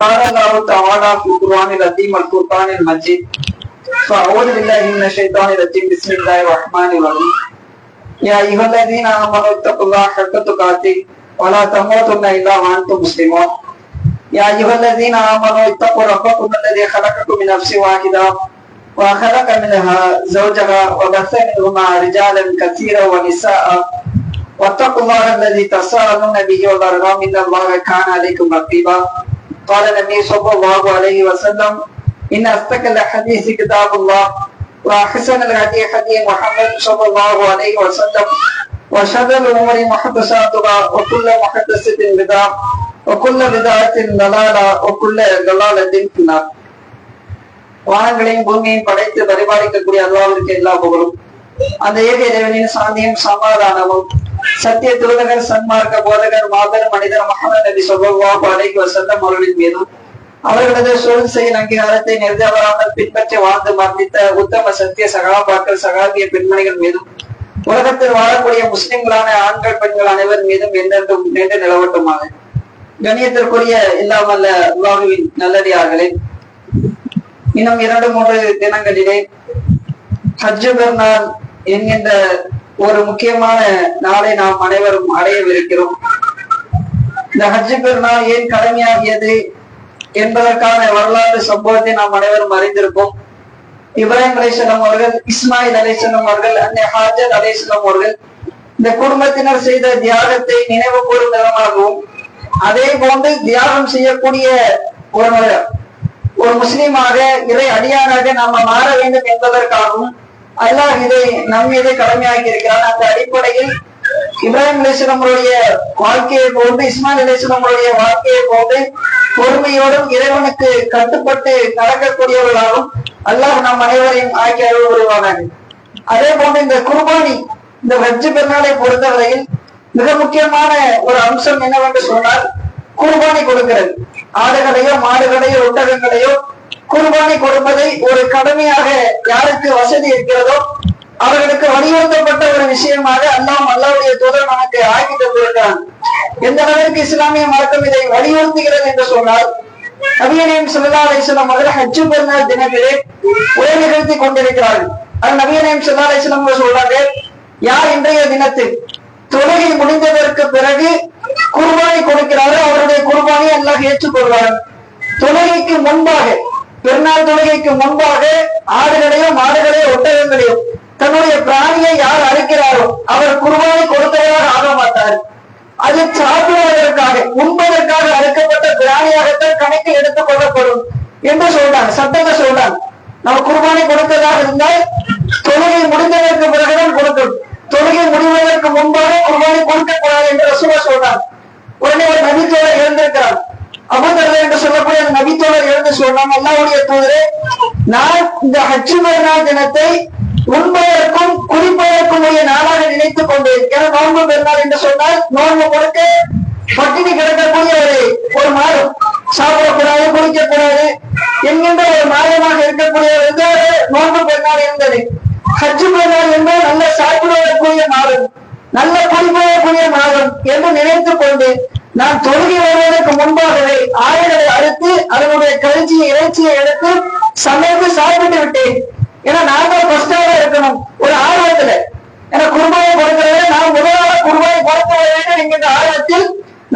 قال الله تعالى في القرآن العظيم والفرقان المجيد. فأعوذ بالله من الشيطان الرجيم بسم الله الرحمن الرحيم. يا أيها الذين آمنوا اتقوا الله حق تقاته ولا تموتن إلا وأنتم مسلمون. يا أيها الذين آمنوا اتقوا ربكم الذي خلقكم من نفس واحدة وخلق منها زوجها وبث منهما رجالا كثيرا ونساء. واتقوا الله الذي تساءلون به والأرحام إن الله كان عليكم رقيبا. قال النبي صلى الله عليه وسلم إن أصدق الحديث كتاب الله وأحسن الهدي هدي محمد صلى الله عليه وسلم وشر الأمور محدثاتها وكل محدثة بدعة وكل بدعة ضلالة وكل ضلالة في النار வானங்களையும் பூமியையும் படைத்து பரிபாலிக்கக்கூடிய அல்லாவிற்கு எல்லா புகழும் அந்த ஏக இறைவனின் சாந்தியும் சமாதானமும் சத்திய தூதகர் சன்மார்க்க போதகர் மாபெரும் மனிதர் மகமது நபி சொல்வாஹு அலைஹி வசந்தம் அவர்களின் மீதும் அவர்களது சொல் செயல் அங்கீகாரத்தை நிறுத்தவராமல் பின்பற்றி வாழ்ந்து மர்ந்தித்த உத்தம சத்திய சகாபாக்கள் சகாபிய பெண்மணிகள் மீதும் உலகத்தில் வாழக்கூடிய முஸ்லிம்களான ஆண்கள் பெண்கள் அனைவர் மீதும் என்றென்றும் நின்று நிலவட்டுமாக. கணியத்திற்குரிய இல்லாமல்ல அல்லாஹுவின் நல்லடியார்களே இன்னும் இரண்டு மூன்று தினங்களிலே ஹஜ்ஜு பெருநாள் என்கின்ற ஒரு முக்கியமான நாளை நாம் அனைவரும் அடையவிருக்கிறோம். இந்த ஹஜ்ஜு பெருநாள் ஏன் கடமையாகியது என்பதற்கான வரலாற்று சம்பவத்தை நாம் அனைவரும் அறிந்திருப்போம். இப்ராஹிம் அலிசல்லாம் அவர்கள் இஸ்மாயில் அலிசல்லாம் அவர்கள் அன்னை ஹாஜர் அலிசல்லாம் அவர்கள் இந்த குடும்பத்தினர் செய்த தியாகத்தை நினைவு கூறும் விதமாகவும் அதே போன்று தியாகம் செய்யக்கூடிய ஒரு ஒரு முஸ்லீமாக இறை அடியாராக நாம மாற வேண்டும் என்பதற்காகவும் அல்லாஹ் இதை நம் மீது கடமையாக்கி இருக்கிறார் அந்த அடிப்படையில் இப்ராஹிம் அலிஸ்லமுடைய வாழ்க்கையை போன்று இஸ்மாயில் அலிஸ்லமுடைய வாழ்க்கையை போன்று பொறுமையோடும் இறைவனுக்கு கட்டுப்பட்டு நடக்கக்கூடியவர்களாகவும் அல்லாஹ் நம் அனைவரையும் ஆக்கி அருள் புரிவானாங்க அதே போன்று இந்த குர்பானி இந்த வெஜ்ஜு பெருநாளை பொறுத்தவரையில் மிக முக்கியமான ஒரு அம்சம் என்னவென்று சொன்னால் குர்பானி கொடுக்கிறது. ஆடுகளையோ மாடுகளையோ ஒட்டகங்களையோ குர்பானி கொடுப்பதை ஒரு கடமையாக யாருக்கு வசதி இருக்கிறதோ அவர்களுக்கு வலியுறுத்தப்பட்ட ஒரு விஷயமாக அல்லாம் அல்லாவுடைய தூதர் நமக்கு ஆக்கி தந்திருக்கிறான். எந்த அளவிற்கு இஸ்லாமிய மார்க்கம் இதை வலியுறுத்துகிறது என்று சொன்னால் நபியனையும் சுல்லா அலிஸ்லாம் அவர்கள் ஹஜ்ஜு பெருநாள் தினத்திலே உயர் நிகழ்த்தி கொண்டிருக்கிறார்கள். அது நபியனையும் சுல்லா அலிஸ்லாம் சொல்றாங்க யார் இன்றைய தினத்தில் தொழுகை முடிந்ததற்கு பிறகு குர்பானி கொடுக்கிறாரோ அவருடைய குர்பானை அல்லாஹ் ஏற்றுக்கொள்வார். தொழுகைக்கு முன்பாக பெருநாள் தொழுகைக்கு முன்பாக ஆடுகளையோ மாடுகளையோ ஒட்டகங்களையோ தன்னுடைய பிராணியை யார் அழைக்கிறாரோ அவர் குர்பானி கொடுத்தவராக ஆக மாட்டார். அது சாப்பிடுவதற்காக உண்பதற்காக அழைக்கப்பட்ட பிராணியாகத்தான் கணக்கில் எடுத்துக் கொள்ளப்படும் என்று சொல்றாங்க சட்டத்தை சொல்றாங்க. நம்ம குர்பானி கொடுத்ததாக இருந்தால் தொழுகை முடிந்ததற்கு பிறகுதான் கொடுக்கணும் தொழுகை முடிவதற்கு முன்பாக குர்பானி கொடுக்கக்கூடாது என்று ரசூலா சொல்றாங்க. உடனே ஒரு நபித்தோட இருந்திருக்கிறார் அபுதர்கள் என்று சொல்லக்கூடிய அந்த நபித்தோழர் எழுந்து சொன்னாங்க அல்லாவுடைய தூதரே நான் இந்த ஹஜ்ஜு பெருநாள் தினத்தை உண்பதற்கும் குடிப்பதற்கும் உரிய நாளாக நினைத்துக் கொண்டு ஏன்னா நோன்பு பெருநாள் என்று சொன்னால் நோன்பு கொடுக்க பட்டினி கிடக்கக்கூடிய ஒரு ஒரு மாதம் சாப்பிடக்கூடாது குடிக்கக்கூடாது என்கின்ற ஒரு மாதமாக இருக்கக்கூடிய ஒரு நோன்பு பெருநாள் இருந்தது ஹஜ்ஜு பெருநாள் என்றால் நல்ல சாப்பிடுவதற்குரிய மாதம் நல்ல குடிப்பதற்குரிய மாதம் என்று நினைத்துக் கொண்டு நான் தொழுகை வருவதற்கு முன்பாகவே ஆடுகளை அறுத்து அதனுடைய கழிச்சியை இறைச்சியை எடுத்து சமைத்து சாப்பிட்டு விட்டேன். ஏன்னா நாங்கள் ஃபர்ஸ்டாக இருக்கணும். ஒரு ஆர்வத்துல. ஏன்னா குருபாயை கொடுக்கிறத நான் முதலாக குருபாயை கொடுக்க வேண்டும் என்கின்ற ஆர்வத்தில்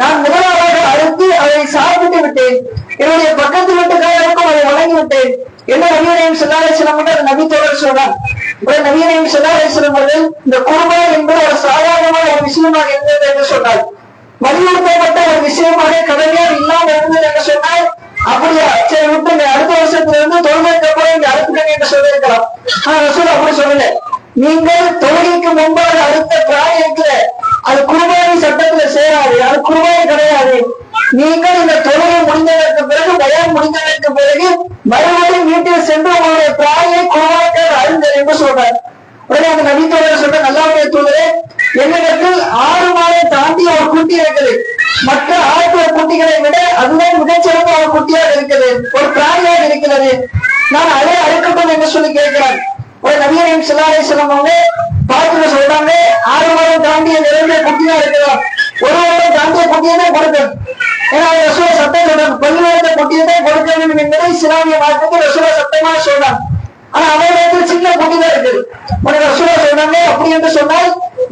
நான் முதலாக அறுத்து அதை சாப்பிட்டு விட்டேன். என்னுடைய பக்கத்து வீட்டுக்காரருக்கும் அதை வழங்கி விட்டேன். என்ன நவீனம் செல்லாலேஸ்வரம் என்று நபி தோழர் சொல்றான் நவீனம் செல்லாலேஸ்வரம் அவர்கள் இந்த குருபாய் என்பது ஒரு சாதாரணமான ஒரு விஷயமாக இருந்தது என்று சொன்னார். வலியுறுத்தப்பட்ட ஒரு விஷயமாக கடமையாக இல்லாம இருந்தது என்று சொன்னால் அப்படியா? சரி விட்டு அடுத்த வருஷத்துல இருந்து தொழுகைக்கு அப்புறம் இங்க அறுத்துக்கங்க என்று சொல்லியிருக்கலாம். ஆனா ரசூல் அப்படி சொல்லல. நீங்கள் தொழுகைக்கு முன்பாக அடுத்த பிராயத்துல அது குருபானி சட்டத்துல சேராது. அது குருபானி கிடையாது. நீங்கள் இந்த தொழுகை முடிந்ததற்கு பிறகு பயம் முடிந்ததற்கு பிறகு மறுபடியும் வீட்டில் சென்று உங்களுடைய பிராயை குருபானிக்காக அருந்தல் என்று சொல்றாரு. உடனே அந்த நபி தோழர் சொல்ற நல்லாவுடைய தூதரே என்னிடத்தில் ஆறு மாதம் தாண்டி ஒரு குட்டி இருக்குது. மற்ற ஆழ்த்துவ குட்டிகளை விட அதுதான் மிகச்சிறந்த ஒரு குட்டியாக இருக்குது ஒரு பிராணியாக இருக்கிறது. நான் அதே அழைக்கட்டும் என்று சொல்லி கேட்கிறேன் ஒரு நவீனம் சிலாரை சொல்லுவாங்க பார்த்துல சொல்றாங்க ஆறு மாதம் தாண்டிய நிறைய குட்டியா இருக்கலாம் ஒரு வாரம் தாண்டிய குட்டியை தான் கொடுக்கணும் ஏன்னா ரசூல் சட்டம் சொல்றாங்க பல்வேறு குட்டியை இஸ்லாமிய வாழ்க்கைக்கு ரசூலா சத்தமா சொல்றாங்க ஆனா அவரிடத்தில் சின்ன குட்டி தான் இருக்குது. உனக்கு ரசூலா சொன்னாங்க அப்படி என்று சொன்னால்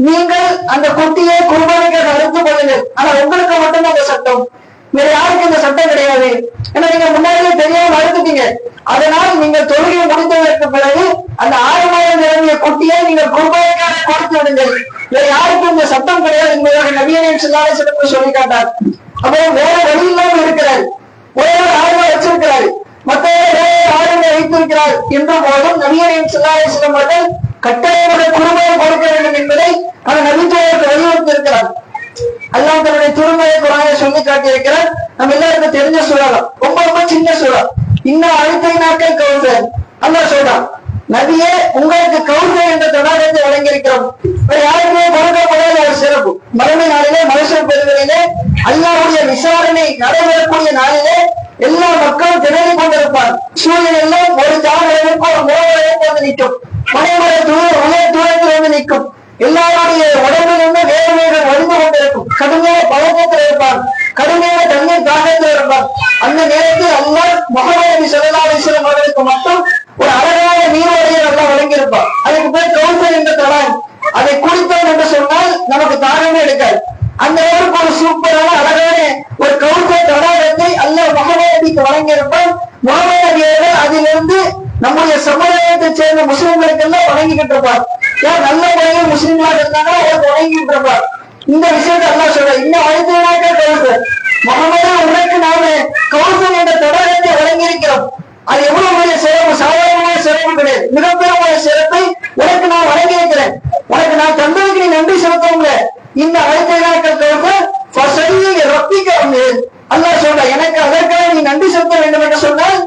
நீங்கள் அந்த குட்டியை குர்பானிக்காக அறுத்து கொள்ளுங்கள். ஆனா உங்களுக்கு மட்டும்தான் அந்த சட்டம். வேற யாருக்கும் இந்த சட்டம் கிடையாது. ஏன்னா நீங்க முன்னாடியே தெரியாம அறுத்துட்டீங்க. அதனால் நீங்கள் தொழுகை முடிந்ததற்கு பிறகு அந்த ஆயிரம் நிரம்பிய குட்டியை நீங்கள் குர்பானிக்காக கொடுத்து விடுங்கள். வேற யாருக்கும் இந்த சட்டம் கிடையாது என்பதாக நவீன சில்லாலை சிறப்பு சொல்லி காட்டார். அப்போ வேற வழி இல்லாமல் இருக்கிறார். ஒரே ஒரு ஆயுதம் வச்சிருக்கிறாரு. மற்றவர்கள் வேற வைத்திருக்கிறார் என்ற போதும் நபியனையும் சில்லாலை அவர்கள் கட்டாயமாக குடும்பம் கொடுக்க வேண்டும் என்பதை அந்த நபித்தோருக்கு வலியுறுத்தியிருக்கிறார். அல்லாஹ் தன்னுடைய திருமையை குரானை சொல்லி காட்டியிருக்கிறார். நம்ம எல்லாருக்கும் தெரிஞ்ச சூழலாம் ரொம்ப ரொம்ப சின்ன சூழல் இன்னும் அழுத்தை நாட்கள் கவுசர் அல்லாஹ் சொல்றான் நதியே உங்களுக்கு கவுசர் என்ற தொடர்ந்து வழங்கியிருக்கிறோம். வேற யாருக்குமே கொடுக்கப்படாத ஒரு சிறப்பு. மரண நாளிலே மனுஷன் பெறுவதிலே அல்லாவுடைய விசாரணை நடைபெறக்கூடிய நாளிலே எல்லா மக்களும் திணறி கொண்டிருப்பார் சூரியன் எல்லாம் ஒரு ஜாதகத்துக்கு ஒரு முறையாக வந்து நிற்கும். மனைமுறை தூரம் உயர தூரத்தில் வந்து நிற்கும். எல்லாருடைய உடம்பிலிருந்து வேறு வடிந்து கொண்டிருக்கும். கடுமையான பழக்கத்தில் இருப்பார் கடுமையான தண்ணீர் தாகத்தில் இருப்பார் அந்த நேரத்தில் அல்லாஹ் முகமது நபி அவர்களுக்கு மட்டும் ஒரு அழக அதை குடித்தோம் என்று சொன்னால் நமக்கு தாகமே எடுக்காது அந்த அளவுக்கு ஒரு சூப்பரான அழகான ஒரு கவுசர் தடாகத்தை அல்ல முகமது வழங்கியிருப்போம் வழங்கியிருப்பார் அதிலிருந்து நம்முடைய சமுதாயத்தை சேர்ந்த முஸ்லிம்களுக்கு எல்லாம் வணங்கிக்கிட்டு இருப்பார். ஏன்? நல்ல முறையில் முஸ்லிம்களாக இருந்தாங்கன்னா அவருக்கு வணங்கிட்டு இருப்பார். இந்த விஷயத்தை எல்லாம் சொல்ற இன்னும் அழைத்தவனாக கவுசர் மகமதா உனக்கு நாம கவுசர் என்ற தடாகத்தை வழங்கியிருக்கிறோம். அது எவ்வளவு பெரிய சிறப்பு? சாதாரணமான சிறப்பு கிடையாது. மிகப்பெரிய சிறப்பை உனக்கு நான் வழங்கியிருக்கிறேன். உனக்கு நான் தந்ததுக்கு நீ நன்றி செலுத்தவங்க இந்த அழைத்த நாட்கள் கவுசர் வந்து அல்லா சொல்ற எனக்கு அதற்காக நீ நன்றி செலுத்த வேண்டும் என்று சொன்னால்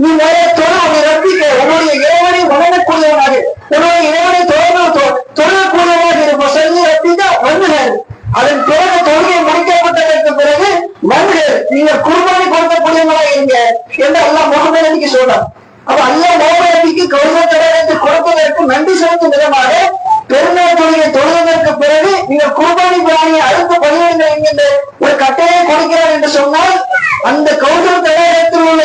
நீ நிறைய தொழ உன்னை ரப்பிக்க. உன்னுடைய இறைவனை வணங்கக்கூடியவனாக உன்னுடைய இறைவனை தொடர்ந்து தொழக்கூடியவனாக இருக்கும் சொல்லி ரப்பிக்க வந்துகிறார் அதன் பிறகு தொழுகை முடிக்கப்பட்டதற்கு பிறகு வந்து நீங்க குர்பானி கொடுக்கக்கூடியவங்களா இருங்க என்று அல்லாஹ் முகமது நபிக்கு சொல்றார் அப்ப அல்லாஹ் முகமது நபிக்கு கௌசர் தடவை கொடுப்பதற்கு நன்றி செலுத்தும் விதமாக பெருநாள் தொழுகை தொழுவதற்கு பிறகு நீங்கள் குர்பானி பிராணியை அழுத்த பணியுங்கள் என்கின்ற ஒரு கட்டையை கொடுக்கிறார் என்று சொன்னால் அந்த கௌசர் தடாகத்தில் உள்ள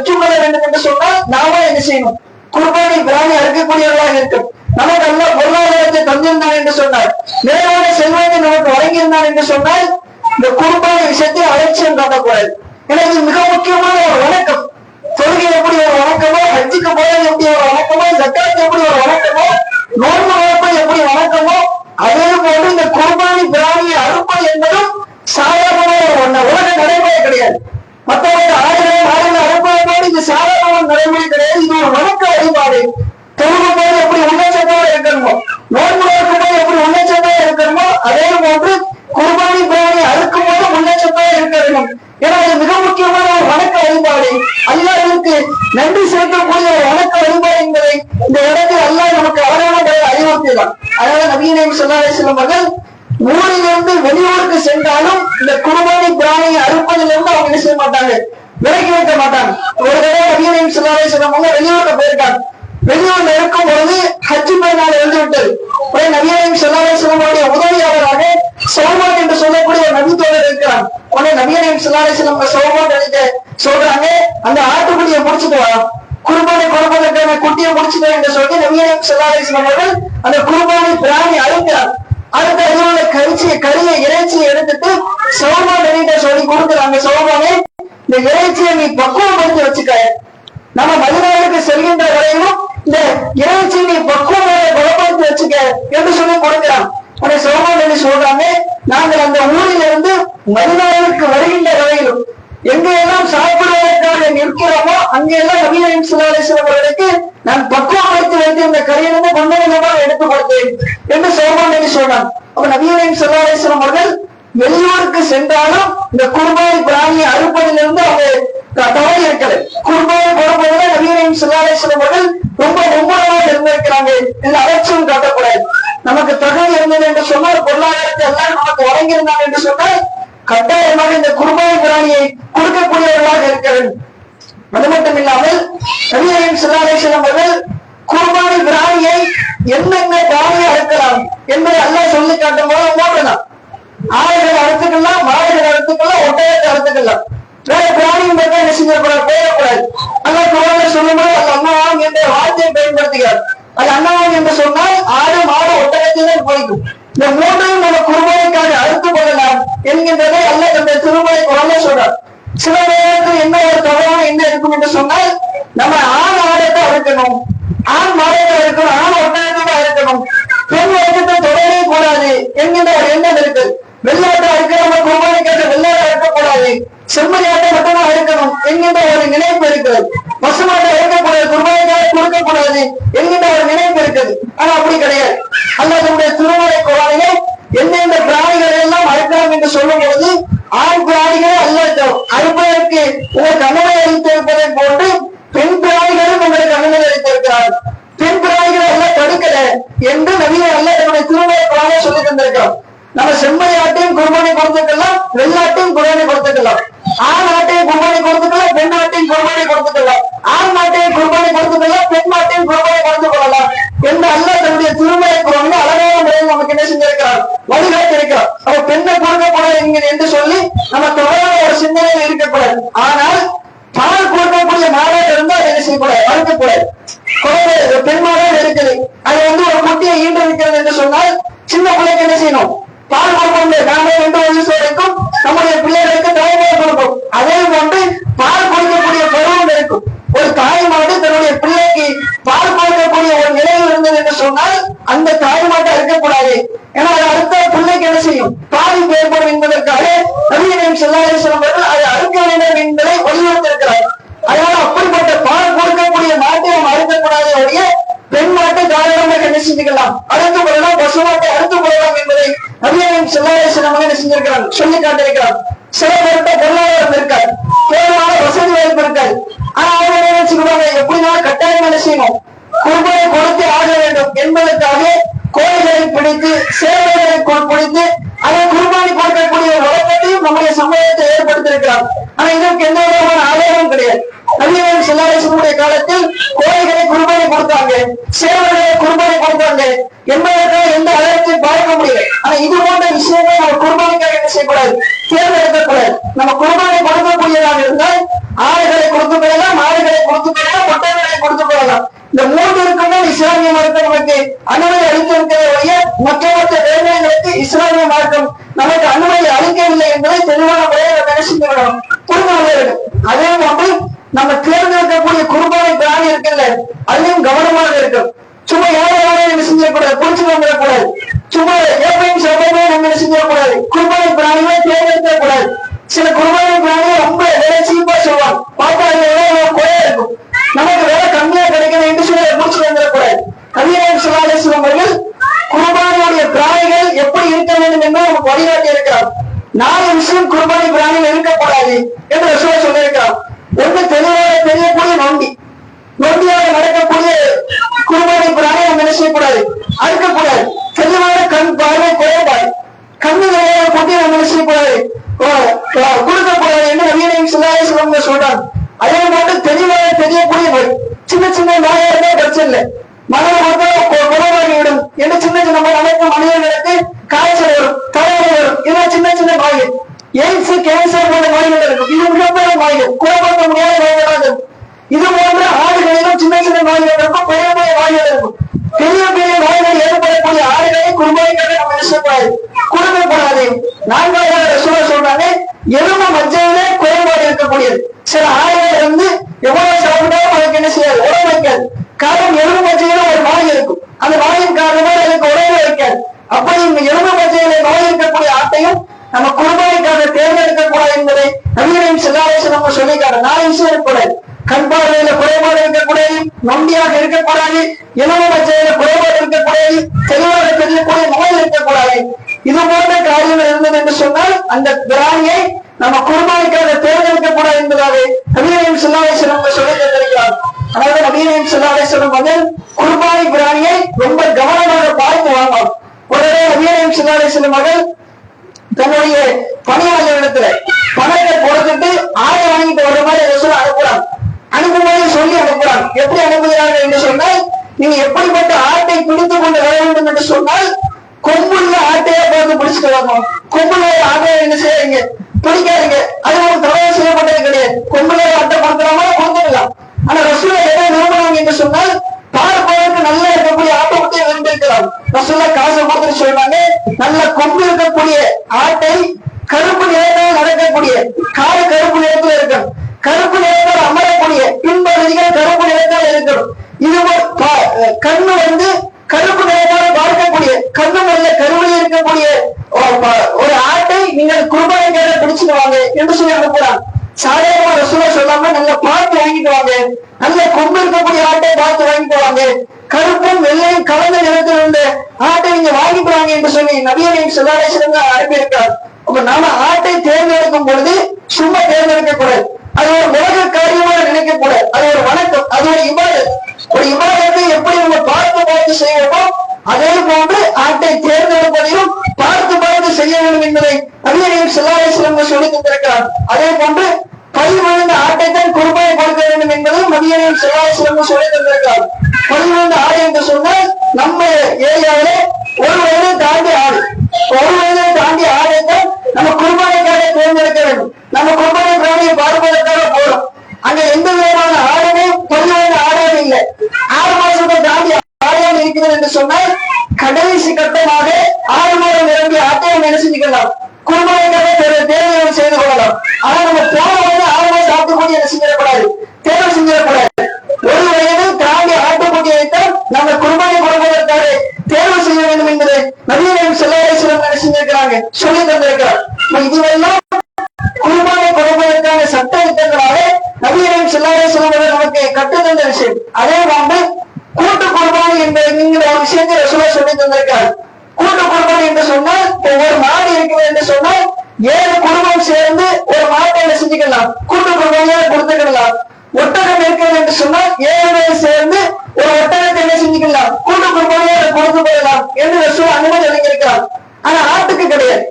தண்ணீரை நம்ம வேண்டும் என்று சொன்னால் நாம என்ன செய்யணும்? குர்பானி பிராணி அறுக்கக்கூடியவர்களாக இருக்கும் நமக்கு நல்ல பொருளாதாரத்தை தந்திருந்தான் என்று சொன்னால் நிறைவான செல்வத்தை நமக்கு வழங்கியிருந்தான் என்று சொன்னால் இந்த குர்பானி விஷயத்தை அலட்சியம் காட்டக்கூடாது. ஏன்னா இது மிக முக்கியமான ஒரு வணக்கம் தொழுகை எப்படி ஒரு வணக்கமோ ஹஜ்ஜுக்கு போறது எப்படி ஒரு வணக்கமோ ஜக்காத்து எப்படி ஒரு வணக்கமோ நோன்பு வளர்ப்பது எப்படி வணக்கமோ அதே போன்று இந்த குர்பானி பிராணியை அறுப்பது என்பதும் சாதாரணமான ஒரு ஒண்ணு உலக நடைமுறை கிடையாது மற்றவங்க ஆயிரம் ஆயிரம் அறுப்பதோடு இது சாதாரண நடைமுறை கிடையாது இது ஒரு வணக்க வழிபாடு தொழுகும் போது எப்படி உள்ளச்சத்தோட இருக்கணுமோ நோன்பு வளர்க்கும் போது எப்படி உள்ளச்சத்தோட இருக்கணுமோ அதே போன்று குர்பானி பிராணி அறுக்கும் போது உள்ளச்சத்தோட இருக்க வேண்டும் ஏன்னா இது மிக முக்கியமான ஒரு வணக்க வழிபாடு அல்லாஹ்வுக்கு நன்றி செலுத்தக்கூடிய ஒரு வணக்க வழிபாடு என்பதை இந்த இடத்தில் அல்லாஹ் நமக்கு அழகான முறையில் அறிவுறுத்தினார் அதனால நவீன சொல்லாசலம் அவர்கள் ஊரிலிருந்து வெளியூருக்கு சென்றாலும் இந்த குர்பானி பிராணியை அறுப்பதிலிருந்து அவங்க என்ன செய்ய மாட்டாங்க விலக்கி வைக்க மாட்டாங்க ஒரு தடவை நவீன சொல்லாசலம் அவங்க வெளியூருக்கு போயிருக்காங்க வெளியூர்ல இருக்கும் பொழுது ஹஜ்ஜு பயனாளி எழுந்து விட்டது உடனே நபியனையும் சொல்லாசலமுடைய உதவியாளராக சௌமான் என்று சொல்லக்கூடிய ஒரு நபித்தோழர் இருக்கிறார் உடனே நபியனையும் சொல்லாசலம் சொல்றாங்க. அந்த ஆட்டுக்குட்டியை முடிச்சுட்டு குருபானை குர்பானை குட்டியை முடிச்சுட்டு என்று சொல்லி நவீன சொல்லாசலம் அவர்கள் அந்த குருபானை பிராணி அழுக்கிறார். அடுத்த அறிவுள்ள கரிச்சியை கரியை இறைச்சியை எடுத்துட்டு சோமா நவீன சொல்லி கொடுக்குறாங்க. சோமானே இந்த இறைச்சியை நீ பக்குவப்படுத்தி வச்சுக்க. நம்ம மதுரைக்கு செல்கின்ற வரையிலும் இந்த இறைச்சியை நீ பக்குவமாக குணப்படுத்தி வச்சுக்க என்று சொல்லி கொடுக்கிறான். உடனே சோமானி சொல்றாங்க. நாங்கள் அந்த ஊரில் இருந்து மதுராவுக்கு வருகின்ற வரையிலும் எங்க எல்லாம் சாப்பிடுவதற்காக நிற்கிறோமோ அங்கெல்லாம் நவீன சுல்லாசலம் அவர்களுக்கு நான் பக்குவப்படுத்தி வைத்திருந்த கரையிலிருந்து கொஞ்ச கொஞ்சமாக எடுத்து கொடுத்தேன் என்று சோமானி சொன்னான். அப்ப நவீன சுல்லாசலம் அவர்கள் வெளியூருக்கு சென்றாலும் இந்த குர்பானி பிராணியை அறுப்பதிலிருந்து அவங்க தவறு இருக்கிறது. குர்பானி போடும்போது நவீன சுல்லாசலம் அவர்கள் ரொம்ப மும்முரமாக இருந்திருக்கிறாங்க இந்த அலட்சியம் காட்டக்கூடாது. நமக்கு தகவல் இருந்தது என்று சொன்னால் பொருளாதாரத்தை எல்லாம் என்று சொன்னால் கட்டாயமாக இந்த குர்பானி பிராணியை கொடுக்கக்கூடியவர்களாக இருக்க வேண்டும் அது மட்டும் இல்லாமல் நவீன சுல்லாசலம் அவர்கள் குர்பானி பிராணியை என்னென்ன பிராணியை அறுக்கலாம் என்பதை எல்லாம் சொல்லி காட்டும் போது மூன்றுதான் ஆடுகள் அறுத்துக்கலாம் மாடுகள் அறுத்துக்கலாம் ஒட்டகத்தை அறுத்துக்கலாம். வேற பிராணியும் பார்த்தா என்ன செஞ்சிடக்கூடாது? செய்யக்கூடாது அல்ல குரான சொல்லும்போது அது அண்ணாவாம் என்ற வார்த்தையை பயன்படுத்துகிறார். அது அண்ணாவாம் என்று சொன்னால் ஆடு மாடு ஒட்டகத்தை தான் குறிக்கும் இந்த மூன்றையும் நம்ம குருபானிக்காக அறுத்து கொள்ளலாம் என்கின்றதை அல்ல இந்த திருமலை குரான சொல்றார். சில நேரத்தில் என்ன ஒரு தவறான என்ன இருக்கும் என்று சொன்னால் நம்ம ஆண் ஆடத்தை அறுக்கணும். ஆண் மாடத்தை அறுக்கணும் ஆண் ஒட்டகத்தை அறுக்கணும். பெண் வர்க்கத்தை தொடரவே கூடாது என்கின்ற ஒரு எண்ணம் இருக்கு. வெள்ளாட்டை அறுக்க நம்ம குர்பானிக்காக வெள்ளாட்டை அறுக்கக்கூடாது செம்மறியாட்டை மட்டும்தான் அறுக்கணும் என்கின்ற ஒரு நினைப்பு இருக்குது பசுமாட்டை அறுக்கக்கூடாது குர்பானிக்காக கொடுக்கக்கூடாது என்கின்ற ஒரு நினைப்பு இருக்குது. ஆனா அப்படி கிடையாது. அல்ல நம்முடைய திருமண குரானிலே எந்தெந்த பிராணிகளை எல்லாம் அறுக்கலாம் என்று சொல்லும் பொழுது ஆண் பிராணிகளை அல்ல அறுப்பதற்கு உங்களுக்கு அனுமதி அளித்திருப்பதை போன்று பெண் பிராணிகளும் உங்களுக்கு அனுமதி அளித்திருக்கிறார் பெண் பிராணிகளை எல்லாம் தடுக்கல என்று நவீன அல்ல நம்முடைய திருமலை குரானே சொல்லி தந்திருக்கிறோம் நம்ம செம்மறி ஆட்டையும் குர்பானி கொடுத்துக்கலாம் வெள்ளாட்டையும் குர்பானி கொடுத்துக்கலாம் ஆண் ஆட்டையும் குர்பானி கொடுத்துக்கலாம் பெண் ஆட்டையும் குர்பானி கொடுத்துக்கலாம் ஆண் ஆட்டையும் குர்பானி கொடுத்துக்கலாம் பெண் ஆட்டையும் குர்பானி கொடுத்து கொள்ளலாம் என்று அல்ல தன்னுடைய திருமலை குரான் அழகான முறையில் நமக்கு என்ன செஞ்சிருக்கிறார் வழிகாட்டி இருக்கிறார் அப்ப பெண்ணை கொடுக்கக்கூடாது என்று சொல்லி நம்ம தொடரான ஒரு சிந்தனையில் இருக்கக்கூடாது ஆனால் பால் கொடுக்கக்கூடிய மாடாக இருந்தா அதை என்ன செய்யக்கூடாது வளர்க்கக்கூடாது குழந்தை பெண் மாடாக இருக்குது அது வந்து ஒரு குட்டியை ஈண்டு இருக்கிறது என்று சொன்னால் சின்ன பிள்ளைக்கு என்ன செய்யணும்? பால் கொடுக்கும் நாம ரெண்டு வயசு வரைக்கும் நம்முடைய பிள்ளைகளுக்கு தலைமுறை கொடுக்கும் அதே போன்று பால் கொடுக்கக்கூடிய பருவம் இருக்கும் ஒரு தாய் மாடு தன்னுடைய பிள்ளைக்கு பால் கொடுக்கக்கூடிய ஒரு நிலையில் இருந்தது என்று சொன்னால் அந்த தாய் மாட்டை இருக்கக்கூடாது ஏன்னா அது அடுத்த பிள்ளைக்கு என்ன செய்யும் பாதிப்பு ஏற்படும் என்பதற்காக நவீனம் செல்லாதேஸ்வரம் அவர்கள் அதை அறுக்க வேண்டும் என்பதை வலியுறுத்திருக்கிறார் அதனால அப்படிப்பட்ட பால் கொடுக்கக்கூடிய மாட்டை நாம் அறுக்கக்கூடாது ஒழிய பெண் மாட்டை தாராளமாக என்ன செஞ்சுக்கலாம் அறுத்து கொள்ளலாம் பசு மாட்டை அறுத்து கொள்ளலாம் என்பதை நவீனம் செல்லாதேஸ்வரம் என்ன செஞ்சிருக்கிறார் சொல்லி காட்டியிருக்கிறார் சில பேர்கிட்ட பொருளாதாரம் இருக்காது தேவையான வசதி வாய்ப்பு இருக்காது ஆனா அவங்க என்ன நினைச்சுக்கிறாங்க எப்படினாலும் கட்டாயம் என்ன செய்யணும் குர்பானை கொடுத்து ஆக வேண்டும் என்பதற்காக கோயில்களை பிடித்து சேவைகளை கொ- பிடித்து அதை குர்பானி கொடுக்கக்கூடிய ஒரு வழக்கத்தையும் நம்முடைய கொடுத்திருக்கிறார். ஆனா இதற்கு எந்த விதமான ஆதாரமும் கிடையாது. நவீன சிலாரசனுடைய காலத்தில் கோயில்களை குர்பானி கொடுத்தாங்க. சேவர்களை குர்பானி கொடுத்தாங்க. என்பதற்காக எந்த ஆதாரத்தையும் பார்க்க முடியல. ஆனா இது போன்ற விஷயமே நம்ம குர்பானிக்காக என்ன செய்யக்கூடாது? தேர்ந்தெடுக்கக்கூடாது. நம்ம குர்பானை கொடுக்கக்கூடியதாக இருந்தால் ஆடுகளை கொடுத்து கொள்ளலாம் ஆடுகளை கொடுத்து கொள்ளலாம் ஒட்டகங்களை கொடுத்து கொள்ளலாம். இந்த மூன்று இஸ்லாமிய மார்க்கம் நமக்கு அனுமதி அளித்திருக்கிறத மற்றவற்ற வேதனைகளுக்கு இஸ்லாமிய மார்க்கம் நமக்கு அனுமதி அளிக்கவில்லை என்பதை தெளிவான முறையில் நம்ம என்ன செஞ்சுக்கணும் புரிந்து கொள்ள வேண்டும். அதே போன்று நம்ம தேர்ந்தெடுக்கக்கூடிய குர்பானை பிராணி இருக்குல்ல அதுலயும் கவனமாக இருக்கும் சும்மா யாரும் யாரை என்ன செஞ்சிடக்கூடாது குறிச்சு வந்துடக்கூடாது சும்மா எப்பையும் சபையுமே நம்ம என்ன செஞ்சிடக்கூடாது குர்பானை பிராணிகளை தேர்ந்தெடுக்க கூடாது சில குர்பானை பிராணிகள் ரொம்ப வேலை சீப்பா சொல்லுவாங்க. பார்த்தா அது எவ்வளவு குறையா இருக்கும். நமக்கு வேலை கம்மியா கிடைக்கணும் என்று சொல்லி அதை புடிச்சு வந்துடக்கூடாது கவியரன் சிவாலேஸ்வரம் அவர்கள் குர்பானியுடைய பிராணிகள் எப்படி இருக்க வேண்டும் என்று நமக்கு வழிகாட்டி இருக்கிறார். நாலு விஷயம் குருபானி பிராணிகள் இருக்கக்கூடாது என்று சொல்லியிருக்கிறார். ஒன்று தெளிவாக தெரியக்கூடிய நொண்டி நொண்டியாக நடக்கக்கூடிய குர்பானி பிராணி நம்ம என்ன செய்யக்கூடாது? அறுக்கக்கூடாது. தெளிவான கண் பார்வை குறைபாடு. கண்ணு நிறைய கொட்டி நம்ம என்ன செய்யக்கூடாது? கொடுக்கக்கூடாது என்று நவீன சிலாயேஸ்வரம் சொல்றாங்க. அதே போன்று தெளிவாக தெரியக்கூடிய நோய் சின்ன சின்ன நோயா இருந்தா பிரச்சனை. இல்லை மனதை மட்டும் குணமாகி என்று சின்ன சின்ன அனைத்து மனிதர்களுக்கு காய்ச்சல் வரும் தலைவலி வரும். இதெல்லாம் சின்ன சின்ன நோய்கள் எய்ட்ஸ் கேன்சர் போன்ற நோய்கள் இருக்கும். இது மிகப்பெரிய நோய்கள். குணப்படுத்த முடியாத நோய்களாக இருக்கும் இது போன்ற ஆடுகளிலும் சின்ன சின்ன நோய்கள் இருக்கும். பெரிய பெரிய நோய்கள் இருக்கும். பெரிய பெரிய நோய்கள் ஏற்படக்கூடிய ஆடுகளை குடும்பங்களை நம்ம என்ன செய்யக்கூடாது நான்காவது ரசூலா சொல்றாங்க எலும்பு மஞ்சளிலே குறைபாடு இருக்கக்கூடியது. சில ஆடு வந்து எவ்வளவு சாப்பிட்டாலும் அதுக்கு என்ன செய்யாது உடம்பு வைக்காது காரணம் எலும்பு மஞ்சளில ஒரு நோய் இருக்கும் அந்த நோயின் காரணமாக அதுக்கு உடம்பு வைக்காது அப்படி இந்த எலும்பு மஞ்சளில நோய் இருக்கக்கூடிய ஆட்டையும் நம்ம குடும்பத்துக்காக தேர்ந்தெடுக்க கூடாது என்பதை நவீனம் செல்லாலேசன் நம்ம சொல்லிக்காரு நாலு விஷயம் இருக்கக்கூடாது கண் பார்வையில குறைபாடு இருக்கக்கூடாது நொண்டியாக இருக்கக்கூடாது இளவு மச்சையில குறைபாடு இருக்கக்கூடாது தெளிவாக தெரியக்கூடிய நோய் இருக்கக்கூடாது இது போன்ற காரியங்கள் இருந்தது என்று சொன்னால் அந்த பிராணியை நம்ம குர்பானிக்காக தேர்ந்தெடுக்க கூடாது என்பதாக நவீனம் செல்லாலேசன் சொல்லி தந்திருக்கிறார் அதாவது நவீனம் செல்லாலேசன் வந்து குர்பானி பிராணியை ரொம்ப கவனமாக பார்த்து வாங்கலாம். ஒரு நவீனம் செல்லாலேசன் மகள் தன்னுடைய பணியாளர்களிடத்துல பணத்தை கொடுத்துட்டு ஆடை வாங்கிட்டு வர மாதிரி ரசூல் அனுப்புறாங்க அனுப்பும்போது சொல்லி அனுப்புறாங்க எப்படி அனுப்புகிறார்கள் என்று சொன்னால் நீங்க எப்படிப்பட்ட ஆட்டை பிடித்துக் கொண்டு வர வேண்டும் என்று சொன்னால் கொம்புள்ள ஆட்டையா பார்த்து பிடிச்சிட்டு வரணும் கும்பலே ஆட்டை என்ன செய்யாதீங்க? பிடிக்காதீங்க. அது ஒரு தடவை செய்யப்பட்டது கிடையாது. கும்பலே அட்டை கொடுக்கலாமா கொடுத்துடலாம். ஆனா ரசூலை எதை விரும்புவாங்க என்று சொன்னால் பார்ப்பதற்கு நல்ல இருக்கக்கூடிய ஆட்டோமத்தை விரும்பியிருக்கலாம். ரசூலா காசை கொடுத்துட்டு சொல்றாங்க நல்ல கொம்பு இருக்கக்கூடிய ஆட்டை கருப்பு நிறத்தில் நடக்கக்கூடிய காலை கருப்பு நிறத்தில் இருக்கணும். கருப்பு நிறத்தில் அமரக்கூடிய பின்பகுதிகள் கருப்பு நிறத்தில் இருக்கணும். இது கண்ணு வந்து கருப்பு நிறமாக பார்க்கக்கூடிய கண்ணு நல்ல கருவில் இருக்கக்கூடிய ஒரு ஆட்டை நீங்கள் குர்பானிக்காக பிடிச்சிட்டு வாங்க என்று சொல்லி அனுப்புறாங்க சாதாரண ரசூல சொல்லாம நல்ல பார்த்து வாங்கிட்டு வாங்க. நல்ல கொம்பு இருக்கக்கூடிய ஆட்டை பார்த்து வாங்கிட்டு வாங்க. கருப்பும் வெள்ளையும் கலந்த நிறத்தில் இருந்த ஆட்டை நீங்க வாங்கிட்டு வாங்க என்று சொல்லி நபியனையும் சிலாரேசன் அனுப்பியிருக்கார் அப்ப நாம ஆட்டை தேர்ந்தெடுக்கும் பொழுது சும்மா தேர்ந்தெடுக்க கூடாது. அது ஒரு உலக காரியமாக நினைக்க கூடாது. அது ஒரு வணக்கம். அது ஒரு இபாதத் ஒரு இபாதத்தை எப்படி நம்ம பார்த்து பார்த்து செய்வோமோ அதே போன்று ஆட்டை தேர்ந்தெடுப்பதையும் பார்த்து பார்த்து செய்ய வேண்டும் என்பதை நபியனையும் சிலாரேசன் சொல்லி தந்திருக்கிறார் அதே போன்று கை விழுந்த ஆட்டைத்தான் தான் கொடுக்க வேண்டும் என்பது நபியனையும் சிலாரேசன் சொல்லி தந்திருக்கிறார் பல் விழுந்த ஆடு என்று சொன்னால் நம்ம ஏரியாவிலே ஒரு வயதை தாண்டி ஆடு ஒரு வயதை தாண்டி ஆடை தான் நம்ம குர்பானைக்காக தேர்ந்தெடுக்க வேண்டும் நம்ம குர்பானை பிராணியை பார்ப்பதற்காக போறோம் அங்க எந்த விதமான ஆடுமே பொதுவான ஆடாக இல்லை ஆறு மாசத்தை தாண்டி ஆடாக இருக்கிறது என்று சொன்னால் கடைசி கட்டமாக ஆறு மாதம் நிரம்பி ஆட்டையை என்ன செஞ்சுக்கலாம் குர்பானைக்காக தேர்வு தேர்வு செய்து கொள்ளலாம் ஆனா நம்ம போன வந்து ஆறு மாசம் ஆட்டுக்குட்டி என்ன செஞ்சிடக்கூடாது தேர்வு செஞ்சிடக்கூடாது ஒரு வயது தாண்டி ஆட்டுக்குட்டியைத்தான் நம்ம குர்பானை கொடுப்பதற்காக தேர்வு செய்ய வேண்டும் என்பதை நவீன செல்லாரேஸ்வரம் என்ன செஞ்சிருக்கிறாங்க சொல்லி தந்திருக்கிறார். இதுவெல்லாம் குருபானை கொடுப்பதற்கான சட்ட யுத்தங்களாலே நவீனம் செல்லாரேஸ்வரம் நமக்கு கற்றுத்தந்த விஷயம். அதே போன்று கூட்டு குர்பானி என்ற என்கிற ஒரு விஷயத்தை ரசூலா சொல்லி தந்திருக்கிறார். கூட்டு குர்பானி என்று சொன்னால் ஒவ்வொரு ஒரு மாடு இருக்கிறது என்று சொன்னால் ஏழு குடும்பம் சேர்ந்து ஒரு மாட்டை என்ன செஞ்சுக்கலாம்? கூட்டு குர்பானியாக கொடுத்துக்கலாம். ஒட்டகம் இருக்கிறது என்று சொன்னால் ஏழு பேர் சேர்ந்து ஒரு ஒட்டகத்தை என்ன செஞ்சுக்கலாம்? கூட்டு குர்பானியாக கொடுத்து போகலாம் என்று ரசூல் அனுமதி அளிக்கிறார். ஆனா ஆட்டுக்கு கிடையாது.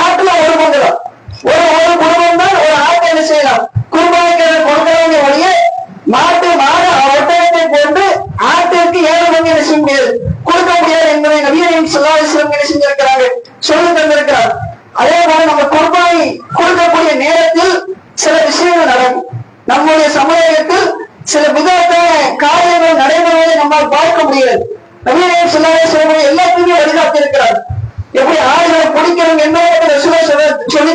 ஆட்டுல ஒரு பங்கு ஒரு ஒரு குடும்பம் தான் ஒரு ஆட்டை என்ன செய்யலாம்? குர்பானிக்கு கொடுக்கிறவங்க ஒழிய மாட்டு மாடு ஒட்டகத்தை போன்று ஆட்டிற்கு ஏழு பங்கு என்ன செய்ய முடியாது. கொடுக்க முடியாது என்பதை நவீன சொல்லாசிரம் என்ன செஞ்சிருக்கிறாங்க? சொல்லி தந்திருக்கிறார். அதே போல நம்ம குர்பானி கொடுக்கக்கூடிய நேரத்தில் சில விஷயங்கள் நடக்கும். நம்முடைய சில விதத்தான காரியங்கள் நடைபெறுவதை நம்மால் பார்க்க முடியாது. நவீன சொல்லாசிரம் எல்லாத்தையுமே வழிகாட்டியிருக்கிறார் எப்படி ஆடுகளை பிடிக்கணும் என்ன சொல்ல சொல்ல சொல்லி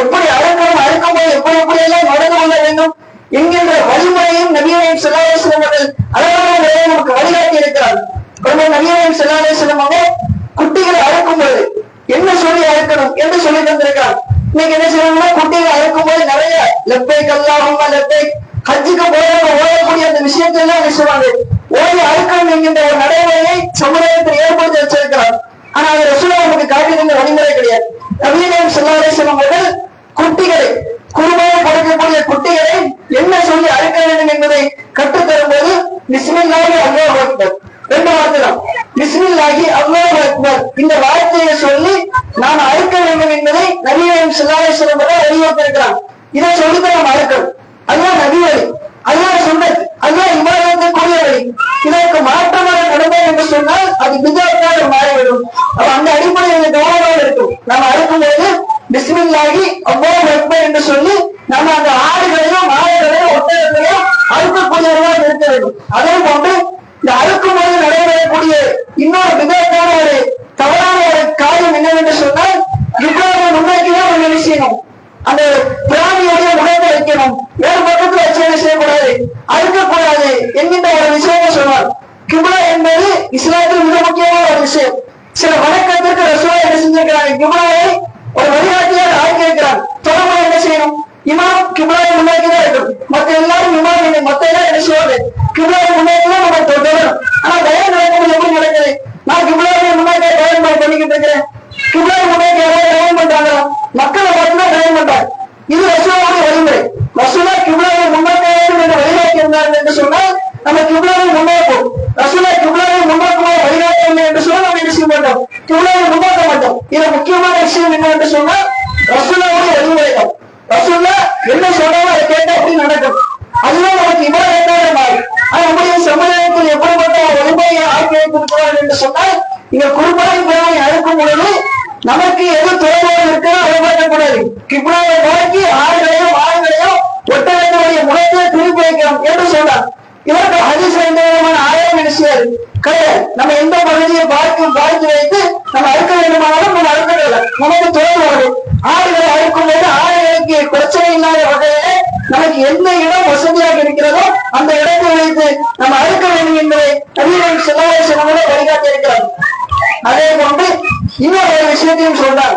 எப்படி அறுக்கணும் அறுக்கும் போது எப்படி எப்படி எல்லாம் நடந்து கொள்ள வேண்டும் என்கின்ற ரெண்டு வார்த்தை தான் அல்லாஹ் அக்பர். இந்த வார்த்தையை சொல்லி நாம் அறுக்க வேண்டும் என்பதை நவீனம் செல்லாரேசன் அவர்கள் வலியுறுத்திருக்கிறான் இதை சொல்லித்தான் நாம் அறுக்கணும் அதுதான் நபி வழி அதுதான் சொன்னது அதுதான் இமாலயத்தை கூடிய வழி இதற்கு மாற்றமாக நடந்தது என்று சொன்னால் அது விதத்தாக மாறிவிடும். அந்த அடிப்படையில் கவனமாக இருக்கும். நம்ம அறுக்கும்போது பிஸ்மில்லாகி அவ்வளவு அக்பர் என்று சொல்லி நம்ம அந்த ஆடுகளையும் மாடுகளையும் ஒட்டகங்களையும் அறுக்கக்கூடியவர்களாக இருக்க வேண்டும். அதே போன்று இந்த அறுக்கும்போது நடைபெறக்கூடிய இன்னொரு விதமான ஒரு தவறான ஒரு காரியம் என்னவென்று சொன்னால் இவ்வளவு முன்னாடிதான் ஒண்ணு விஷயம் அந்த பிராணியுடைய உடம்பு வைக்கணும். வேறு பக்கத்துல வச்சு என்ன செய்யக்கூடாது? அழுக்கக்கூடாது என்கின்ற ஒரு விஷயமா சொன்னார். கிபுலா என்பது இஸ்லாத்தில் மிக முக்கியமான ஒரு விஷயம். சில வணக்கத்திற்கு ரசூலா என்ன செஞ்சிருக்கிறாங்க? கிபுலாவை ஒரு வழிகாட்டியாக ஆக்கி இருக்கிறார் தொடர்பு இமாம் கிபுலாவை முன்னாடி தான் இருக்கணும் மத்த எல்லாரும் இமாம் இல்லை மத்த எல்லாம் என்ன செய்வாங்க கிபுலாவை முன்னாடி தான் நம்ம தொடரும் ஆனா பயன் நடக்கும்போது எப்படி நடக்குது? நான் கிபுலாவை முன்னாடி பயம் பண்ணிக்கிட்டு இருக்கிறேன். கிபுலாவை முன்னாடி யாராவது பயன் பண்றாங்க மக்களை மட்டும்தான் பயன் பண்றாங்க. இது ரசூலாவுடைய வழிமுறை. ரசூலா கிப்லாவை முன்னோக்க வேண்டும் என்று வழிகாட்டி இருந்தார்கள் என்று சொன்னால் நம்ம கிப்லாவை முன்னோக்கும் ரசூலா கிப்லாவை முன்னோக்குமாறு வழிகாட்டவில்லை என்று சொன்னால் நம்ம என்ன செய்ய மாட்டோம்? கிப்லாவை முன்னோக்க மாட்டோம். இதுல முக்கியமான விஷயம் என்ன என்று சொன்னால் ரசூலாவுடைய வழிமுறை தான் ரசூலா என்ன சொல்றாலும் அதை கேட்டா அப்படி நடக்கும்? அதுதான் நமக்கு இவ்வளவு வேண்டாத மாதிரி ஆனா நம்முடைய சமுதாயத்தில் எப்படிப்பட்ட வலிமையை ஆக்கி வைத்திருக்கிறார் என்று சொன்னால் இங்க குர்பானி பிராணி அறுக்கும் பொழுது நமக்கு எது துறையாக இருக்கோ அதை பார்க்கக்கூடாது கிப்லாவை நோக்கி ஆடுகளையும் ஒட்ட வேண்டிய முகத்தை திருப்பி வைக்கிறோம் என்று சொல்றார் இவருக்கு ஹரிஸ் எந்த விதமான ஆயிரம் நினைச்சாரு கிடையாது. நம்ம எந்த பகுதியை பார்த்து பார்த்து வைத்து நம்ம அறுக்க வேண்டுமானாலும் நம்ம அறுக்கிறது நமக்கு துறை வரும் ஆறுகளை எந்த இடம் வசதியாக இருக்கிறதோ அந்த இடத்தை வைத்து நம்ம அறுக்க வேண்டும் என்பதை நவீன செலவு வழிகாட்டி இருக்கிறார் அதே போன்று இன்னொரு ஒரு விஷயத்தையும் சொல்றார்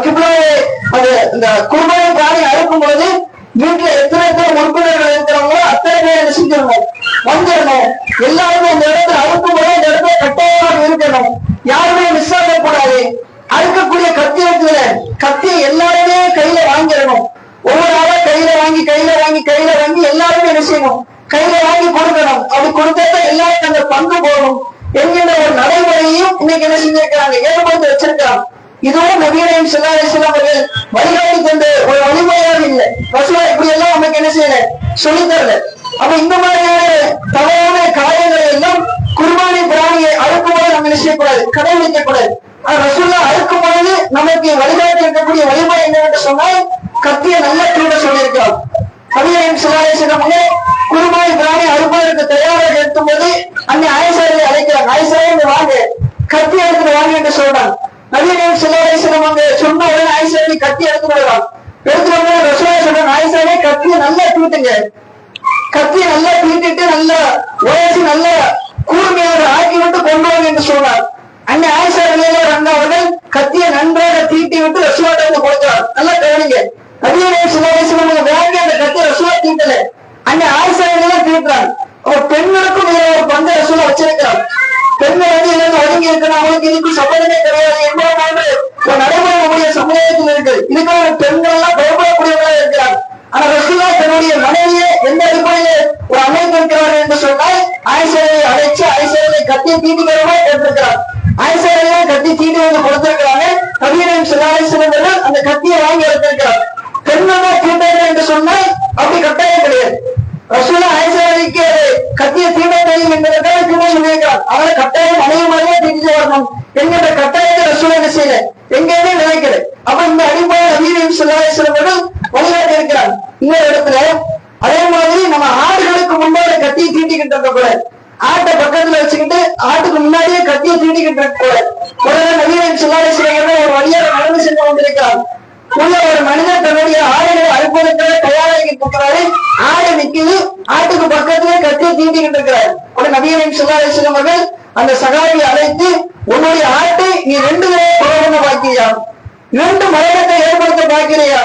கிப்லாவை அது இந்த குர்பானி பிராணி அறுக்கும் போது வீட்டுல எத்தனை எத்தனை உறுப்பினர்கள் இருக்கிறவங்களோ அத்தனை பேர் என்ன செஞ்சிடணும்? வந்துடணும். எல்லாருமே அந்த எல்லாம் சொல்லி தரல அப்ப இந்த மாதிரியான தவறான காரியங்களை எல்லாம் குர்பானி பிராணியை அறுக்கும் போது நம்ம என்ன செய்யக்கூடாது? கடைபிடிக்க ஆனா ரசூல்லா அறுக்கும் பொழுது நமக்கு வழிகாட்டி இருக்கக்கூடிய வழிபாடு என்னவென்று சொன்னால் கத்தியை நல்லா தூட சொல்லியிருக்கிறோம் கவியரின் சிலாலேசனம் குருபாய் பிராணி அறுப்பதற்கு தயாராக இருக்கும் போது அன்னை ஆயசாரியை அழைக்கிறாங்க. ஆயசாரி வாங்க. கத்தி எடுத்துட்டு வாங்க என்று சொல்றாங்க. நவீன சிலாலேசனம் அங்க சொன்ன உடனே ஆயசாரி கத்தி எடுத்துட்டு வருவாங்க. எடுத்துட்டு வந்து ரசோலா கத்தியை நல்லா தீட்டுங்க. கத்தியை நல்லா தீட்டிட்டு நல்லா உயர்ச்சி நல்லா கூர்மையாக ஆக்கி விட்டு கொண்டு வாங்க என்று சொன்னார். அன்னை ஆயிஷா வெளியில வந்தவர்கள் கத்தியை நன்றாக தீட்டி விட்டு ரசுவாட்ட வந்து கொடுத்தார். நல்லா கவனிங்க. நவீன சிலாலேசனம் வாங்கி அந்த கத்தியை ரசுவா தீட்டல. அங்க ஆசிரியர்கள் தீர்க்கிறாங்க அப்ப பெண்களுக்கும் ஒரு பங்கு ரசூலா வச்சிருக்கிறார். பெண்கள் வந்து இதுல இருக்கணும் அவங்களுக்கு இதுக்கு சம்மதமே கிடையாது. என்பது போன்று நடைபெறக்கூடிய சமுதாயத்தில் இருக்கு. இதுக்கான பெண்கள் எல்லாம் பயப்படக்கூடியவர்களாக இருக்கிறார் ஆனா ரசூலா தன்னுடைய மனைவியை எந்த அடிப்படையில ஒரு அமைப்பு இருக்கிறார் என்று சொன்னால் ஆயிஷாவை அழைச்சு ஆயிஷாவை கட்டி தீட்டிக்கிறவா கேட்டிருக்கிறார். ஆயிஷாவை கட்டி தீட்டு வந்து கொடுத்திருக்கிறாங்க. கவியரன் சிலாலேஸ்வரர்கள் அந்த கத்தியை வாங்கி எடுத்திருக்கிறார். பெண்கள் தீட்டார்கள் என்று சொன்னால் அப்படி கட்டாயம் கிடையாது. ரசூலா ஆயிஷாவிக்கு கத்திய தீண்ட தெரியும் என்பதற்காக தீமை சொல்லியிருக்கிறார் அவரை கட்டாயம் அணைய மாதிரியே வரணும் என்கிற கட்டாயத்தை என்ன செய்யல? எங்கேயுமே நினைக்கல. அப்ப இந்த அடிப்படையில் நவீன சிலாலேஸ்வரர்கள் வழிகாட்டி இருக்கிறார் இன்னொரு இடத்துல அதே மாதிரி நம்ம ஆடுகளுக்கு முன்னாடி கத்தியை தீண்டிக்கிட்டு இருக்க ஆட்டை பக்கத்துல வச்சுக்கிட்டு ஆட்டுக்கு முன்னாடியே கத்தியை தீண்டிக்கிட்டு இருக்க கூடாது உடனே நவீன சிலாலேஸ்வரர்கள் ஒரு வழியாக நடந்து சென்று கொண்டிருக்கிறார் உள்ள ஒரு மனிதன் தன்னுடைய ஆடுகளை அறுப்பதற்காக தயாராகிட்டு இருக்கிறாரு ஆடு நிக்குது ஆட்டுக்கு பக்கத்துல கத்தியை தீண்டிக்கிட்டு உடனே நவீன சிலாலேஸ்வரம் அவர்கள் அந்த சகாபியை அழைத்து உன்னுடைய ஆட்டை நீ ரெண்டு தடவை பாக்கியா இரண்டு மரணத்தை ஏற்படுத்த பாக்கிறியா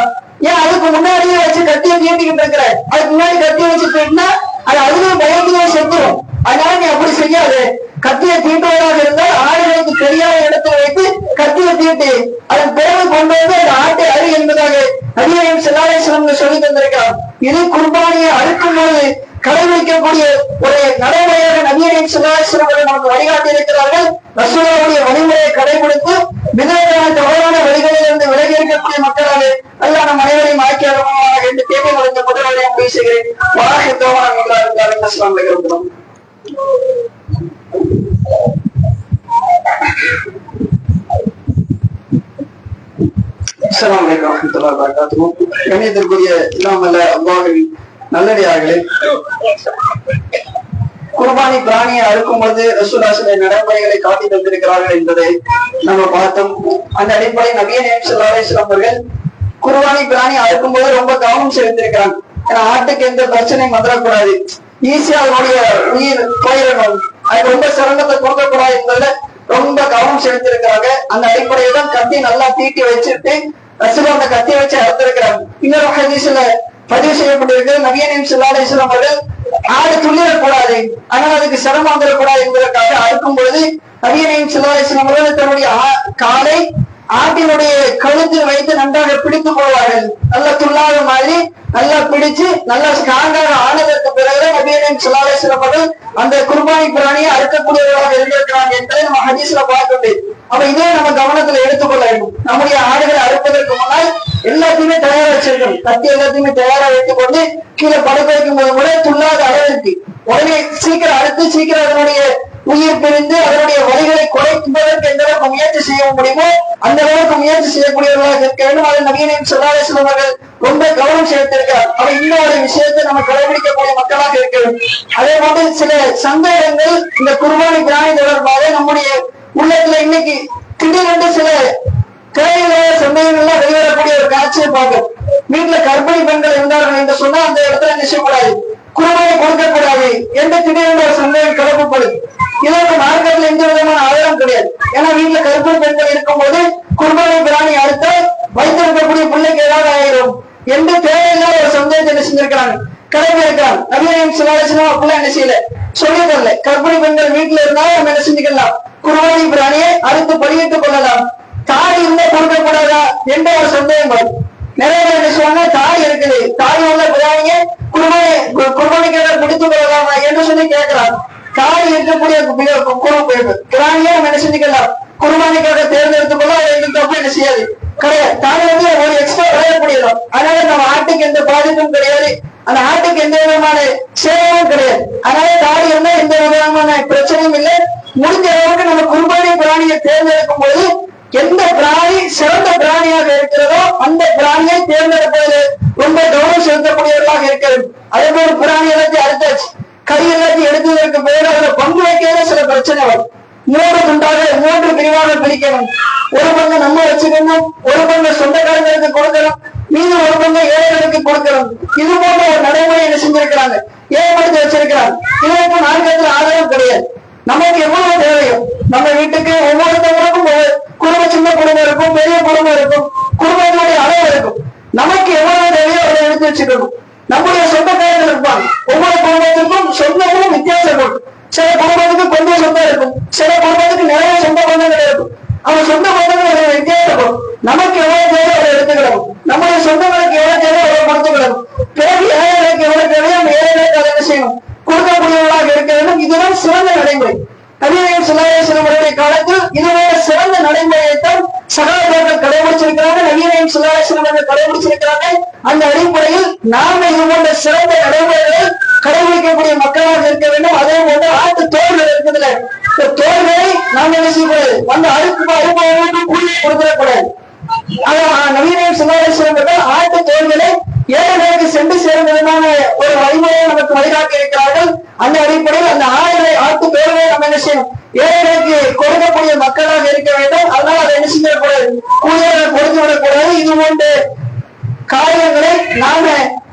ஏன் அதுக்கு முன்னாடியே வச்சு கத்தியை தீண்டிக்கிட்டு இருக்கிற அதுக்கு முன்னாடி கத்தியை வச்சு தீட்டினா அது அதுவே பயந்துவே செத்துரும். அதனால நீ அப்படி செய்யாது. கத்தியை தீட்டுவதாக இருந்தால் ஆடுகளுக்கு தெரியாத இடத்துல வைத்து கத்தியை தீட்டு. அதன் பிறகு கொண்டு வந்து அந்த ஆட்டை அறி என்பதாக நடிகரையும் செல்லாலேஸ்வரம் சொல்லி தந்திருக்கிறார். இது குர்பானியை அறுக்கும் போது கடைபிடிக்கக்கூடிய ஒரு நடைமுறையாக நவீன சுகாசிரம் நமக்கு வழிகாட்டி இருக்கிறார்கள் ரசூலாவுடைய வழிமுறையை கடைபிடித்து விதவிதமான தவறான வழிகளில் இருந்து விலகி இருக்கக்கூடிய மக்களாக அல்ல நம் அனைவரையும் ஆக்கி அனுபவமாக என்று தேவை முடிந்த முதல்வரை பேசுகிறேன் வாராக இருந்தாலும் அஸ்லாம் வலைக்கம் அஸ்ஸலாமு அலைக்கும் வரஹ்மத்துல்லாஹி வபரகாத்துஹு. கணியத்திற்குரிய இல்லாமல் அல்லாஹின் நல்லடியார்களே. குர்பானி பிராணியை அறுக்கும் பொழுது ரசூலா நடைமுறைகளை காட்டி தந்திருக்கிறார்கள் என்பதை நம்ம பார்த்தோம். அந்த அடிப்படை நபிய நேம் அவர்கள் குர்பானி பிராணி அறுக்கும் போது ரொம்ப கவனம் செலுத்திருக்கிறாங்க. ஏன்னா ஆட்டுக்கு எந்த பிரச்சனையும் வந்துடக்கூடாது. ஈஸியா அதனுடைய உயிர் போயிடணும். அது ரொம்ப சிரமத்தை கொடுக்கக்கூடாது என்பதுல ரொம்ப கவனம் செலுத்திருக்கிறாங்க. அந்த அடிப்படையில தான் கத்தி நல்லா தீட்டி வச்சுட்டு ரசூலா அந்த கத்தியை வச்சு அறுத்திருக்கிறாங்க. இன்னொரு ஹதீஸ்ல பதிவு செய்யப்பட்டிருக்கு நவீன சிலாலேஸ்வரம் அவர்கள் ஆடு துள்ளிடக்கூடாது ஆனால் அதுக்கு சிரமம் வந்துடக்கூடாது என்பதற்காக அறுக்கும் பொழுது நவீன சிலாலேஸ்வரம் அவர்கள் தன்னுடைய காலை ஆட்டினுடைய கழுத்தில் வைத்து நன்றாக பிடித்து போவார்கள் நல்லா துள்ளாத மாதிரி நல்லா பிடிச்சு நல்லா ஸ்ட்ராங்காக ஆனதற்கு பிறகு நபீனின் சிலாலேஸ்வரம் அவர்கள் அந்த குர்பானி பிராணியை அறுக்கக்கூடியவர்களாக இருந்திருக்கிறாங்க என்பதை நம்ம ஹதீஸ்ல பார்க்க முடியும் அப்ப இதே நம்ம கவனத்துல எடுத்துக்கொள்ள வேண்டும். நம்முடைய ஆடுகளை அறுப்பதற்கு முன்னால் எல்லாத்தையுமே தயாரா வச்சிருக்கணும். கத்தி எல்லாத்தையுமே தயாரா வைத்துக் கொண்டு கீழே படுக்க வைக்கும் போது கூட துள்ளாத அளவிற்கு. உடனே சீக்கிரம் அடுத்து சீக்கிரம் அதனுடைய உயிர் பிரிந்து அதனுடைய வழிகளை குறைப்பதற்கு எந்த அளவுக்கு முயற்சி செய்ய முடியுமோ அந்த அளவுக்கு முயற்சி செய்யக்கூடியவர்களாக இருக்க வேண்டும். அதை நவீனம் சொல்லாலேசன் அவர்கள் ரொம்ப கவனம் செலுத்திருக்கிறார் அவ இன்னொரு விஷயத்தை நம்ம கடைபிடிக்கக்கூடிய மக்களாக இருக்க வேண்டும். அதே போன்று சில சந்தேகங்கள் இந்த குர்பானி பிராணி தொடர்பாக நம்முடைய உள்ளத்துல இன்னைக்கு திடீரென்று சில தேவையில்லாத சந்தேகங்கள்லாம் வெளிவரக்கூடிய ஒரு காட்சியை பார்க்கும் வீட்டுல கர்ப்பிணி பெண்கள் இருந்தார்கள் என்று சொன்னா அந்த செய்யக்கூடாது குருபானை கொடுக்க கூடாது எந்த திடீர்னு ஒரு சந்தேகம் கிளப்பப்படுது இதற்கு மார்க்கத்தில் எந்த விதமான ஆதாரம் கிடையாது. ஏன்னா வீட்டுல கருப்பிணி பெண்கள் இருக்கும்போது குடும்பத்தை பிராணி அறுத்த வைத்திருக்கக்கூடிய பிள்ளைக்கு ஏதாவது ஆயிரும் எந்த தேவையில்லாத ஒரு சந்தேகத்தை என்ன செஞ்சிருக்கிறாங்க? கிளம்பி இருக்காங்க நவீனம் சிவாலட்சணம் அப்படிலாம் என்ன செய்யல? சொல்லி தரல. கர்ப்பிணி பெண்கள் வீட்டுல இருந்தா நம்ம என்ன செஞ்சுக்கலாம்? குருவாணி பிராணியை அறுத்து பலியிட்டுக் கொள்ளலாம். தாய் இருந்தா கொடுக்க கூடாதா என்ற ஒரு சந்தேகம் வரும் நிறைய பேர் என்ன சொல்லுவாங்க இருக்குது. தாய் உள்ள பிராணியை குர்பானி குர்பானிக்காக முடித்து கொள்ளலாமா என்று சொல்லி கேட்கலாம் தாய் இருக்கக்கூடிய பிராணியை நம்ம என்ன செஞ்சுக்கலாம் குர்பானிக்காக தேர்ந்தெடுத்துக் கொள்ள எங்களுக்கு தப்பு என்ன செய்யாது. கிடையாது. தாய் வந்து ஒரு எக்ஸ்ட்ரா விளையக்கூடியதும் அதனால நம்ம ஆட்டுக்கு எந்த பாதிப்பும் கிடையாது. அந்த ஆட்டுக்கு எந்த விதமான சேவமும் கிடையாது. அதனால தாய் இருந்தா எந்த விதமான பிரச்சனையும் இல்லை. முடிஞ்ச அளவுக்கு நம்ம குர்பானி பிராணியை தேர்ந்தெடுக்கும் போது எந்த பிராணி சிறந்த பிராணியாக இருக்கிறதோ அந்த பிராணியை தேர்ந்தெடுப்பது ரொம்ப கவனம் செலுத்தக்கூடியவர்களாக இருக்கிறது. அதே போல பிராணி எல்லாத்தையும் அறுத்தாச்சு. கை எல்லாத்தையும் எடுத்ததற்கு பிறகு அதுல பங்கு வைக்கிறதே சில பிரச்சனை வரும். மூன்று துண்டாக மூன்று பிரிவாக பிரிக்கணும். ஒரு பங்கு நம்ம வச்சுக்கணும் ஒரு பங்கு சொந்தக்காரங்களுக்கு கொடுக்கணும் மீது ஒரு பங்கு ஏழைகளுக்கு கொடுக்கணும். இது போன்ற ஒரு நடைமுறை என்ன செஞ்சிருக்கிறாங்க? ஏற்படுத்தி வச்சிருக்கிறாங்க. இதற்கு மார்க்கத்தில் ஆதாரம் கிடையாது. நமக்கு எவ்வளவு தேவையோ நம்ம வீட்டுக்கு ஒவ்வொருத்தவங்களுக்கும் குடும்பம் சின்ன குடும்பம் இருக்கும் பெரிய குடும்பம் இருக்கும் குடும்பத்தினுடைய அளவு இருக்கும். நமக்கு எவ்வளவு தேவையோ அதை எடுத்து வச்சுக்கணும். நம்முடைய சொந்தக்காரர்கள் இருப்பாங்க. ஒவ்வொரு குடும்பத்துக்கும் சொந்தமும் வித்தியாசம் இருக்கும். சில குடும்பத்துக்கு கொஞ்சம் சொந்தம் இருக்கும். சில குடும்பத்துக்கு நிறைய சொந்த பந்தங்கள் இருக்கும். அவன் சொந்த பந்தங்கள் வித்தியாசம் இருக்கும் நமக்கு எவ்வளவு தேவையோ அதை எடுத்துக்கிறோம் நம்முடைய சொந்தங்களுக்கு எவ்வளவு தேவையோ அதை கொடுத்துக்கிறோம் பிறகு ஏழைகளுக்கு எவ்வளவு தேவையோ ஏழைகளுக்கு அதை என்ன செய்யணும்? கொடுக்கக்கூடியவர்களாக இருக்க வேண்டும். இதுதான் சிறந்த நடைமுறை. நவீன சுல்லாசனமுடைய காலத்தில் இதுவே சிறந்த நடைமுறையைத்தான் சகாபாக்கள் கடைபிடிச்சிருக்கிறாங்க நவீன சுல்லாசனம் கடைபிடிச்சிருக்கிறாங்க. அந்த அடிப்படையில் நாம இது போன்ற சிறந்த நடைமுறைகளை கடைபிடிக்கக்கூடிய மக்களாக இருக்க வேண்டும். அதே போன்று ஆட்டு தோள்கள் இருக்குதுல இந்த தோள்களை நாம் என்ன செய்யக்கூடாது? வந்து அறுப்பு அறுப்பவர்களுக்கு கூலியை கொடுத்துடக்கூடாது அதான் நவீன சுல்லாசனம் ஆட்டு தோள்களை ஏழைகளுக்கு சென்று சேரும் விதமான ஒரு வழிமுறையை நமக்கு வழிகாட்டி இருக்கிறார்கள் அந்த அடிப்படையில் அந்த ஆயிரம் ஆட்டு பேர்களை நம்ம என்ன செய்யணும்? ஏழைகளுக்கு கொடுக்கக்கூடிய மக்களாக இருக்க வேண்டும். அதனால அதை என்ன செய்யக்கூடாது? கூலியாக கொடுத்து விடக்கூடாது. இது போன்ற காரியங்களை நாம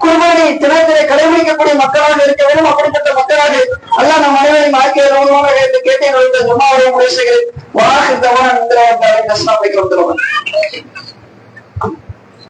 குர்பானி தினத்திலே கடைபிடிக்கக்கூடிய மக்களாக இருக்க வேண்டும். அப்படிப்பட்ட மக்களாக அல்ல நம் அனைவரையும் ஆக்கிய கேட்டு கேட்டேன். ஜமாவுடைய முடிச்சுகிறேன் வாக்கு தவறான கஷ்டம் வைக்கிறோம்